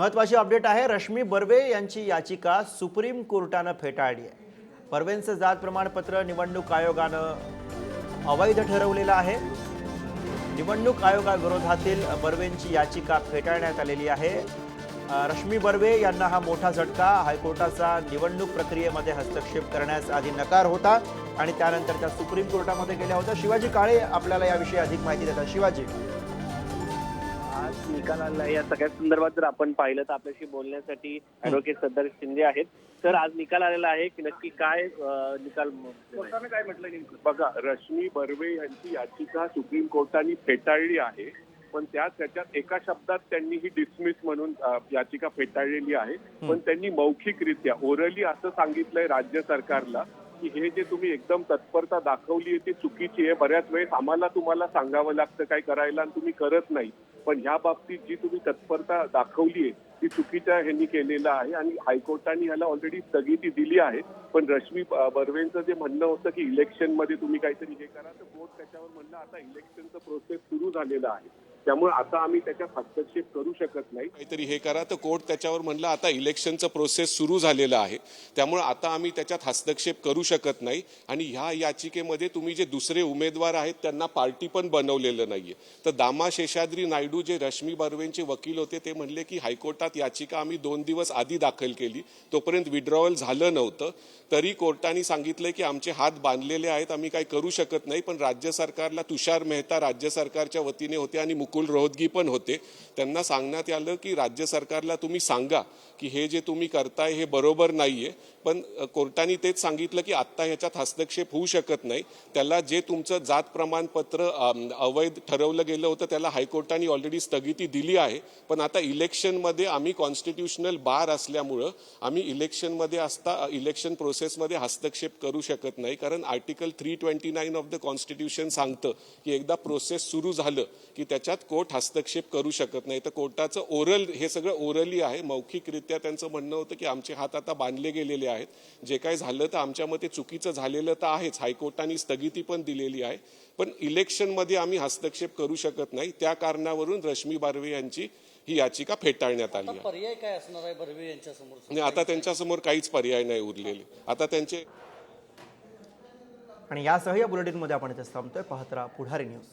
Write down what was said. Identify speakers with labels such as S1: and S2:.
S1: महत्वाची अपडेट आहे रश्मी बर्वे यांची याचिका सुप्रीम कोर्टानं फेटाळली आहे. बर्वेंचं जात प्रमाणपत्र निवडणूक आयोगानं अवैध ठरवलेलं आहे. निवडणूक आयोगाविरोधातील बर्वेंची याचिका फेटाळण्यात आलेली आहे. रश्मी बर्वे यांना हा मोठा झटका हायकोर्टाचा निवडणूक प्रक्रियेमध्ये हस्तक्षेप करण्यास आधी नकार होता आणि त्यानंतर त्या सुप्रीम कोर्टामध्ये गेल्या होत्या. शिवाजी काळे आपल्याला याविषयी अधिक माहिती देतात. शिवाजी.
S2: आज निकाल आला या सगळ्या संदर्भात जर आपण पाहिलं तर आपल्याशी बोलण्यासाठी ऍडव्होकेट सद्दार शिंदे आहेत. तर आज निकाल आलेला आहे की नक्की काय अं, निकाल कोर्टाने काय म्हटलं नेमकं?
S3: बघा रश्मी बर्वे यांची याचिका सुप्रीम कोर्टाने फेटाळली आहे. पण त्या त्याच्यात एका शब्दात त्यांनी ही डिसमिस म्हणून अ, याचिका फेटाळलेली आहे. पण त्यांनी मौखिकरित्या ओरली असं सांगितलंय राज्य सरकारला की हे जे तुम्ही एकदम तत्परता दाखवली आहे ती चुकीची आहे. बऱ्याच वेळेस आम्हाला तुम्हाला सांगावं लागतं काय करायला आणि तुम्ही करत नाही. पण ह्या बाबतीत जी तुम्ही तत्परता दाखवली आहे ती चुकीच्या ह्यांनी केलेलं आहे आणि हायकोर्टाने ह्याला ऑलरेडी स्थगिती दिली आहे. पण रश्मी बर्वेंचं जे म्हणणं होतं की इलेक्शनमध्ये तुम्ही काहीतरी हे करा तर कोर्ट त्याच्यावर म्हणलं आता इलेक्शनचं प्रोसेस सुरू झालेलं आहे. त्यामुळे आता आम्ही त्याच्यात हस्तक्षेप करू शकत नाही.
S4: काहीतरी हे करा. तर कोर्ट त्याच्यावर म्हणलं आता इलेक्शनचं प्रोसेस सुरू झालेलं आहे. त्यामुळे आता आम्ही त्याच्यात हस्तक्षेप करू शकत नाही. आणि ह्या याचिकेमध्ये तुम्ही जे दुसरे उमेदवार आहेत त्यांना पार्टी पण बनवलेलं नाहीये. तर दामा शेषाद्री नायडू जे रश्मी बर्वेंचे वकील होते ते म्हणले की हायकोर्टात याचिका आम्ही दोन दिवस आधी दाखल केली. तोपर्यंत विड्रॉवल झालं नव्हतं. तरी कोर्टाने सांगितलंय की आमचे हात बांधलेले आहेत आम्ही काही करू शकत नाही. पण राज्य सरकारला तुषार मेहता राज्य सरकारच्या वतीने होते आणि मुकुल रोहतगी पण होते. त्यांना सांगण्यात आलं की राज्य सरकारला तुम्ही सांगा की हे जे तुम्ही करताय हे बरोबर नाहीये. पण कोर्टाने तेच सांगितलं की आत्ता ह्याच्यात हस्तक्षेप होऊ शकत नाही. त्याला जे तुमचं जात प्रमाणपत्र अवैध ठरवलं गेलं होतं त्याला हायकोर्टाने ऑलरेडी स्थगिती दिली आहे. पण आता इलेक्शनमध्ये आम्ही कॉन्स्टिट्युशनल बार असल्यामुळं आम्ही इलेक्शनमध्ये असता इलेक्शन प्रोसेसमध्ये हस्तक्षेप करू शकत नाही. कारण article three twenty nine of the constitution सांगतं की एकदा प्रोसेस सुरू झालं की त्याच्यात कोर्ट हस्तक्षेप करू शकत नाही. तर कोर्टाचं ओरल हे सगळं ओरली आहे. मौखिकरित्या त्यांचं म्हणणं होतं की आमचे हात आता बांधले गेलेले आहेत. जे काही झालं तर आमच्या मते चुकीचं झालेलं तर आहेच. हायकोर्टाने स्थगिती पण दिलेली आहे. पण इलेक्शनमध्ये आम्ही हस्तक्षेप करू शकत नाही. त्या कारणावरून रश्मी बारवे यांची ही याचिका फेटाळण्यात आली आहे.
S5: पर्याय काय असणार आहे बर्वे यांच्या समोर
S4: आणि आता त्यांच्यासमोर काहीच पर्याय नाही उरलेले. आता त्यांचे
S1: आणि यासह या बुलेटिनमध्ये आपण इथे थांबतोय. पाहत राहा पुढारी न्यूज.